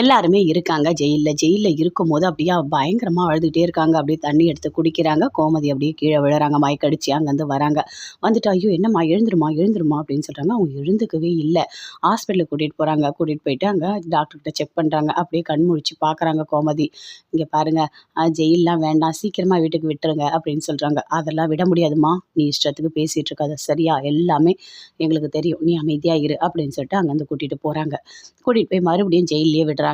எல்லாருமே இருக்காங்க. ஜெயிலில் ஜெயிலில் இருக்கும்போது அப்படியே பயங்கரமாக அழுதுகிட்டே இருக்காங்க. அப்படியே தண்ணி எடுத்து குடிக்கிறாங்க. கோமதி அப்படியே கீழே விழுறாங்க. மயக்கடிச்சு அங்கேருந்து வராங்க. வந்துட்டு ஐயோ என்னம்மா எழுந்துருமா எழுந்துருமா? அப்படின்னு சொல்கிறாங்க அவங்க எழுந்துக்கவே இல்லை. ஹாஸ்பிட்டலுக்கு கூட்டிகிட்டு போகிறாங்க கூட்டிகிட்டு போயிட்டு அங்கே டாக்டர்கிட்ட செக் பண்ணுறாங்க அப்படியே கண் முழிச்சு பார்க்குறாங்க கோமதி. இங்கே பாருங்கள் ஜெயிலெலாம் வேண்டாம். சீக்கிரமாக வீட்டுக்கு விட்டுருங்க. அப்படின்னு சொல்கிறாங்க அதெல்லாம் விட முடியாதும்மா. நீ இஷ்டத்துக்கு பேசிகிட்டு இருக்காத. சரியா? எல்லாமே எங்களுக்கு தெரியும். நீ அமைதியாக இரு. அப்படின்னு சொல்லிட்டு அங்கேருந்து கூட்டிகிட்டு போகிறாங்க கூட்டிகிட்டு போய் மறுபடியும் ஜெயிலே விடுறாங்க.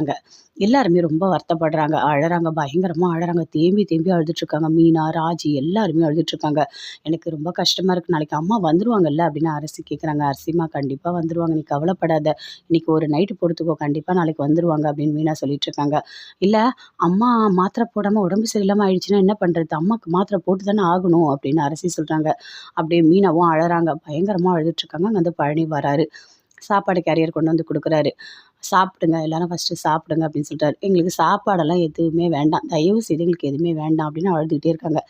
எல்லாருமே ரொம்ப வருத்தப்படுறாங்க. அழறாங்க. பயங்கரமாக அழறாங்க. தேம்பி தேம்பி அழுதுட்ருக்காங்க. மீனா ராஜி எல்லாருமே அழுதுட்ருக்காங்க. எனக்கு ரொம்ப கஷ்டமாக இருக்குது நாளைக்கு அம்மா வந்துருவாங்கல்ல அப்படின்னு அரசி கேட்குறாங்க அரசிம்மா கண்டிப்பாக வந்துருவாங்க. நீ கவலைப்படாத. இன்னைக்கு ஒரு நைட்டு பொறுத்துக்கோ. கண்டிப்பாக நாளைக்கு வந்துருவாங்க அப்படின்னு மீனா சொல்லிட்டுருக்காங்க இல்லை அம்மா மாத்திரை போடாமல் உடம்பு சரியில்லாமல் ஆயிடுச்சுன்னா என்ன பண்ணுறது அம்மாவுக்கு மாத்திரை போட்டு தானே ஆகணும் அப்படின்னு அரசி சொல்கிறாங்க அப்படியே மீனாவும் அழறாங்க. பயங்கரமாக அழுதுட்ருக்காங்க. அங்கே வந்து பழனி வராரு. சாப்பாடு கேரியர் கொண்டு வந்து கொடுக்குறாரு. சாப்பிடுங்க எல்லாரும் ஃபஸ்ட்டு சாப்பிடுங்க அப்படின்னு சொல்லிட்டாரு. எங்களுக்கு சாப்பாடெல்லாம் எதுவுமே வேண்டாம். தயவு செய்து எங்களுக்கு எதுவுமே வேண்டாம் அப்படின்னு அழுதுகிட்டே இருக்காங்க.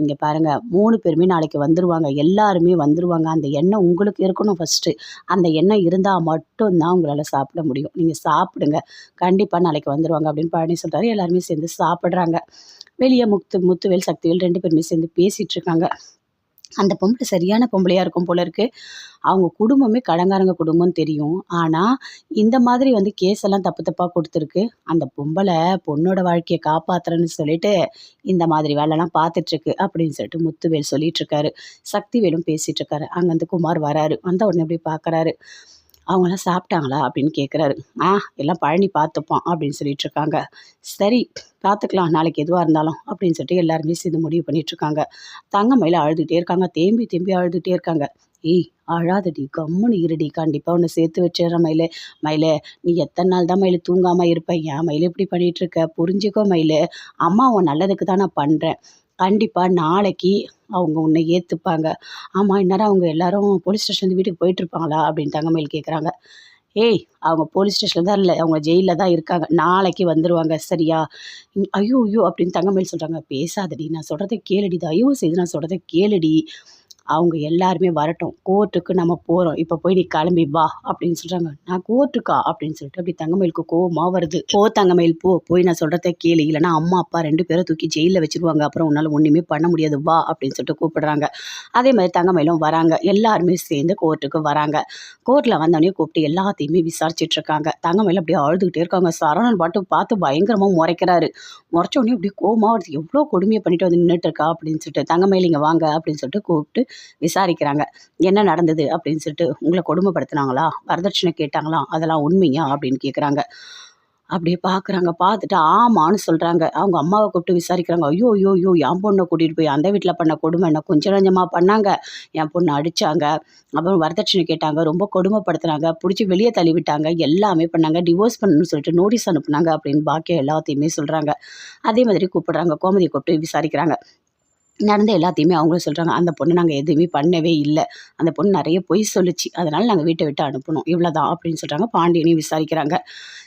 இங்கே பாருங்கள் மூணு பேருமே நாளைக்கு வந்துடுவாங்க எல்லாருமே வந்துடுவாங்க அந்த எண்ணம் உங்களுக்கு இருக்கணும் ஃபஸ்ட்டு அந்த எண்ணம் இருந்தால் மட்டும்தான் உங்களால் சாப்பிட முடியும். நீங்கள் சாப்பிடுங்க. கண்டிப்பாக நாளைக்கு வந்துடுவாங்க அப்படின்னு பழனி சொல்கிறாரு எல்லாருமே சேர்ந்து சாப்பிட்றாங்க. வெளியே முத்து முத்துவேல் சக்திவேல் ரெண்டு பேருமே சேர்ந்து பேசிகிட்டு இருக்காங்க. அந்த பொம்பளை சரியான பொம்பளையாக இருக்கும் போல இருக்கு. அவங்க குடும்பமே கடங்காரங்க குடும்பம்னு தெரியும். ஆனால் இந்த மாதிரி வந்து கேஸ் எல்லாம் தப்பு தப்பாக கொடுத்துருக்கு. அந்த பொம்பளை பொண்ணோட வாழ்க்கையை காப்பாற்றுறேன்னு சொல்லிட்டு இந்த மாதிரி வேலைலாம் பார்த்துட்ருக்கு அப்படின்னு சொல்லிட்டு முத்துவேல் சொல்லிட்டு இருக்காரு. சக்திவேலும் பேசிகிட்டு இருக்காரு. அங்கேருந்து குமார் வராரு. வந்த உடனே அப்படி பார்க்குறாரு அவங்களாம் சாப்பிட்டாங்களா அப்படின்னு கேட்குறாரு ஆ எல்லாம் பழனி பார்த்துப்போம் அப்படின்னு சொல்லிட்டு இருக்காங்க. சரி பார்த்துக்கலாம். நாளைக்கு எதுவாக இருந்தாலும் அப்படின்னு சொல்லிட்டு எல்லாருமே சேர்ந்து முடிவு பண்ணிட்டு இருக்காங்க. தங்கமயில அழுதுகிட்டே இருக்காங்க. தேம்பி தேம்பி அழுதுகிட்டே இருக்காங்க. ஏய் அழாதடி கம்முன்னு இருடி. கண்டிப்பாக ஒன்று சேர்த்து வச்சிடற மயிலே. மயிலே நீ எத்தனை நாள் தான் மயில் தூங்காமல் இருப்ப? ஏன் மயில் இப்படி பண்ணிகிட்டு இருக்க? புரிஞ்சுக்கோ மயிலு. அம்மா உன் நல்லதுக்கு தான் நான் பண்ணுறேன் கண்டிப்பாக நாளைக்கு அவங்க உன்னை ஏற்றுப்பாங்க ஆமாம் இந்நேரம் அவங்க எல்லாரும் போலீஸ் ஸ்டேஷன்லேருந்து வீட்டுக்கு போயிட்டுருப்பாங்களா அப்படின்னு தங்கமயில் கேட்குறாங்க ஏய் அவங்க போலீஸ் ஸ்டேஷனில் தான் இல்லை அவங்க ஜெயிலில் தான் இருக்காங்க. நாளைக்கு வந்துடுவாங்க சரியா? ஐயோ ஐயோ அப்படின்னு தங்கமயில் சொல்கிறாங்க பேசாதடி நான் சொல்கிறத கேளுடி தயவு செய்து நான் சொல்கிறத கேளுடி. அவங்க எல்லாருமே வரட்டும். கோர்ட்டுக்கு நம்ம போகிறோம் இப்போ போய் நீ கிளம்பி வா அப்படின்னு சொல்கிறாங்க நான் கோர்ட்டுக்கா அப்படின்னு சொல்லிட்டு அப்படி தங்கமயிலுக்கு கோவமாக வருது. போ தங்கமயில் போ. போய் நான் சொல்கிறத கேளு. இல்லைன்னா அம்மா அப்பா ரெண்டு பேரும் தூக்கி ஜெயிலில் வச்சுருவாங்க. அப்புறம் உன்னால் ஒன்றுமே பண்ண முடியாது. வா அப்படின்னு சொல்லிட்டு கூப்பிடுறாங்க. அதே மாதிரி தங்கமயிலும் வராங்க. எல்லாருமே சேர்ந்து கோர்ட்டுக்கு வராங்க. கோர்ட்டில் வந்தோடனே கூப்பிட்டு எல்லாத்தையுமே விசாரிச்சுட்டு இருக்காங்க. தங்கமயில் அப்படியே அழுதுகிட்டே இருக்காங்க. சரவணன் பாட்டு பார்த்து பயங்கரமாக முறைக்கிறாரு. முறைச்ச உடனே அப்படியே கோவமாக வருது. எவ்வளோ கொடுமையை பண்ணிட்டு வந்து நின்றுட்டு இருக்கா அப்படின்னு சொல்லிட்டு. தங்கமயில் இங்கே வாங்க அப்படின்னு சொல்லிட்டு கூப்பிட்டு விசாரிக்கிறாங்க. என்ன நடந்தது அப்படின்னு சொல்லிட்டு உங்களை கொடுமைப்படுத்தினாங்களா? வரதட்சணை கேட்டாங்களா? அதெல்லாம் உண்மையா? அப்படின்னு கேட்குறாங்க அப்படியே பார்க்குறாங்க பார்த்துட்டு ஆமான்னு சொல்கிறாங்க அவங்க அம்மாவை கூப்பிட்டு விசாரிக்கிறாங்க. ஐயோ ஐயோ ஐயோ என் பொண்ணை கூட்டிகிட்டு போய் அந்த வீட்டில் பண்ண கொடுமை என்ன கொஞ்சம் கொஞ்சமாக பண்ணாங்க? என் பொண்ணை அடித்தாங்க அப்புறம் வரதட்சணை கேட்டாங்க. ரொம்ப கொடுமைப்படுத்துனாங்க. பிடிச்சி வெளியே தள்ளி விட்டாங்க எல்லாமே பண்ணாங்க. டிவோர்ஸ் பண்ணணும்னு சொல்லிட்டு நோட்டீஸ் அனுப்புனாங்க அப்படின்னு பாக்கியம் எல்லாத்தையுமே சொல்கிறாங்க அதே மாதிரி கூப்பிடுறாங்க. கோமதியை கூப்பிட்டு விசாரிக்கிறாங்க. நடந்த எல்லாத்தையுமே அவங்களும் சொல்கிறாங்க அந்த பொண்ணு நாங்கள் எதுவுமே பண்ணவே இல்லை. அந்த பொண்ணு நிறைய பொய் சொல்லுச்சு. அதனால் நாங்கள் வீட்டை விட்டு அனுப்பணும். இவ்வளோதான் அப்படின்னு சொல்கிறாங்க பாண்டியனையும் விசாரிக்கிறாங்க.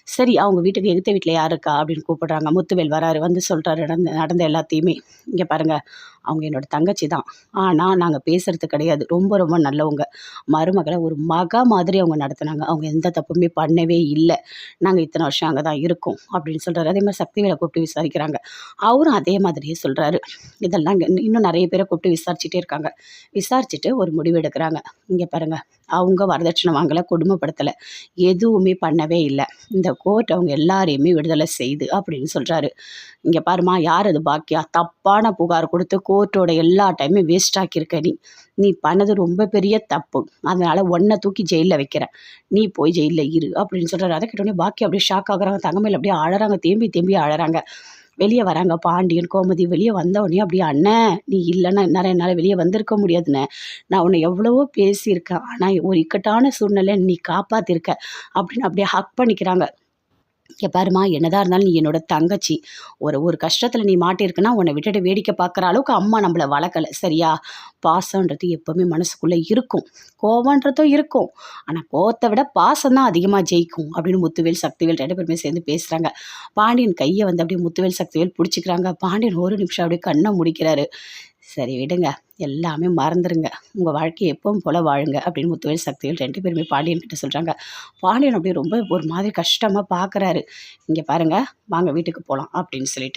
சரி அவங்க வீட்டுக்கு எதிர்த்த வீட்டில் யார் இருக்கா? அப்படின்னு கூப்பிடுறாங்க. முத்துவேல் வராரு வந்து சொல்கிறாரு நடந்த நடந்த எல்லாத்தையுமே. இங்கே பாருங்கள் அவங்க என்னோடய தங்கச்சி தான். ஆனால் நாங்கள் பேசுகிறது கிடையாது. ரொம்ப ரொம்ப நல்லவங்க. மருமகளை ஒரு மக மாதிரி அவங்க நடத்துனாங்க. அவங்க எந்த தப்புமே பண்ணவே இல்லை. நாங்கள் இத்தனை வருஷம் அங்கே தான் இருக்கோம் அப்படின்னு சொல்கிறாரு அதே மாதிரி சக்திவேலை கூப்பிட்டு விசாரிக்கிறாங்க. அவரும் அதே மாதிரியே சொல்கிறாரு இதெல்லாம் இன்னும் நிறைய பேரை கூப்பிட்டு விசாரிச்சுட்டே இருக்காங்க. விசாரிச்சுட்டு ஒரு முடிவு எடுக்கிறாங்க. இங்கே பாருங்கள் அவங்க வரதட்சணை வாங்கலை கொடுமைப்படுத்தலை எதுவுமே பண்ணவே இல்லை. இந்த கோர்ட் அவங்க எல்லாரையுமே விடுதலை செய்து அப்படின்னு சொல்கிறாரு இங்கே பாருமா யார் அது பாக்கியா? தப்பான புகார் கொடுத்து கோர்ட்டோட எல்லா டைமும் வேஸ்ட் ஆக்கியிருக்க நீ. நீ பண்ணது ரொம்ப பெரிய தப்பு. அதனால் ஒன்றை தூக்கி ஜெயிலில் வைக்கிறேன். நீ போய் ஜெயிலில் இரு அப்படின்னு சொல்கிறாரு அதை கேட்டோடனே பாக்கி அப்படியே ஷாக் ஆகுறாங்க. தங்கமேல அப்படியே அழறாங்க. தேம்பி தேம்பி அழறாங்க. வெளியே வராங்க. பாண்டியன் கோமதி வெளியே வந்த உடனே அப்படியே அண்ணன் நீ இல்லைன்னா என்னால் என்னால் வெளியே வந்திருக்க முடியாதுண்ணே. நான் உன்னை எவ்வளவோ பேசியிருக்கேன். ஆனால் ஒரு இக்கட்டான சூழ்நிலை நீ காப்பாற்றிருக்க அப்படின்னு அப்படியே ஹக் பண்ணிக்கிறாங்க. இங்கே பாருமா என்னதான் இருந்தாலும் நீ என்னோட தங்கச்சி. ஒரு ஒரு கஷ்டத்தில் நீ மாட்டியிருக்குன்னா உன்னை விட்டுட்டு வேடிக்கை பார்க்குற அளவுக்கு அம்மா நம்மளை வளர்க்கலை. சரியா? பாசம்ன்றது எப்போவுமே மனசுக்குள்ளே இருக்கும். கோவன்றதும் இருக்கும். ஆனால் கோவத்தை விட பாசம் தான் அதிகமாக ஜெயிக்கும் அப்படின்னு முத்துவேல் சக்திவேல் ரெண்டு பேருமே சேர்ந்து பேசுகிறாங்க பாண்டியன் கையை வந்து அப்படியே முத்துவேல் சக்திவேல் பிடிச்சிக்கிறாங்க. பாண்டியன் ஒரு நிமிஷம் அப்படியே கண்ணை முடிக்கிறாரு. சரி விடுங்க. எல்லாமே மறந்துருங்க. உங்கள் வாழ்க்கையை எப்பவும் போல் வாழுங்க அப்படின்னு முத்துவேல் சக்திகள் ரெண்டு பேருமே பாண்டியன் கிட்ட சொல்கிறாங்க பாண்டியன் அப்படியே ரொம்ப ஒரு மாதிரி கஷ்டமாக பார்க்குறாரு இங்கே பாருங்கள் வாங்க வீட்டுக்கு போகலாம் அப்படின்னு சொல்லிட்டு.